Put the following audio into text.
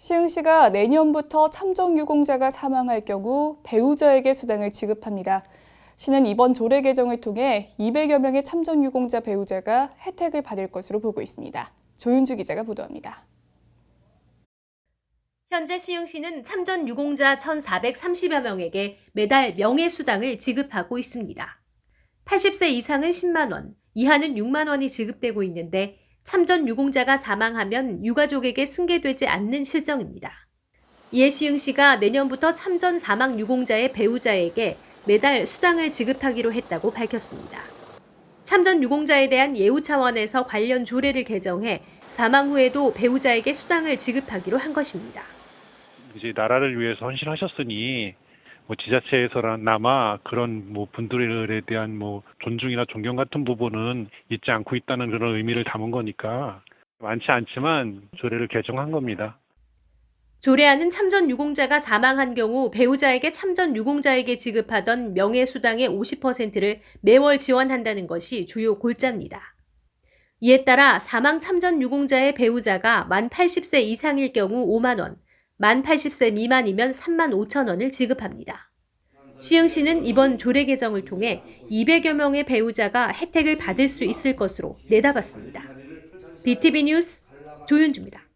시흥 시가 내년부터 참정 유공자가 사망할 경우 배우자에게 수당을 지급합니다. 시는 이번 조례 개정을 통해 200여 명의 참정유공자 배우자가 혜택을 받을 것으로 보고 있습니다. 조윤주 기자가 보도합니다. 현재 시흥시는 참전 유공자 1,430여 명에게 매달 명예수당을 지급하고 있습니다. 80세 이상은 10만 원, 이하는 6만 원이 지급되고 있는데 참전 유공자가 사망하면 유가족에게 승계되지 않는 실정입니다. 이에 시흥시가 내년부터 참전 사망 유공자의 배우자에게 매달 수당을 지급하기로 했다고 밝혔습니다. 참전 유공자에 대한 예우 차원에서 관련 조례를 개정해 사망 후에도 배우자에게 수당을 지급하기로 한 것입니다. 이제 나라를 위해서 헌신하셨으니 뭐 지자체에서나마 그런 뭐 분들에 대한 뭐 존중이나 존경 같은 부분은 잊지 않고 있다는 그런 의미를 담은 거니까 많지 않지만 조례를 개정한 겁니다. 조례안은 참전 유공자가 사망한 경우 배우자에게 참전 유공자에게 지급하던 명예수당의 50%를 매월 지원한다는 것이 주요 골자입니다. 이에 따라 사망 참전 유공자의 배우자가 만 80세 이상일 경우 5만 원, 만 80세 미만이면 3만 5천 원을 지급합니다. 시흥 시는 이번 조례 개정을 통해 200여 명의 배우자가 혜택을 받을 수 있을 것으로 내다봤습니다. BTV 뉴스 조윤주입니다.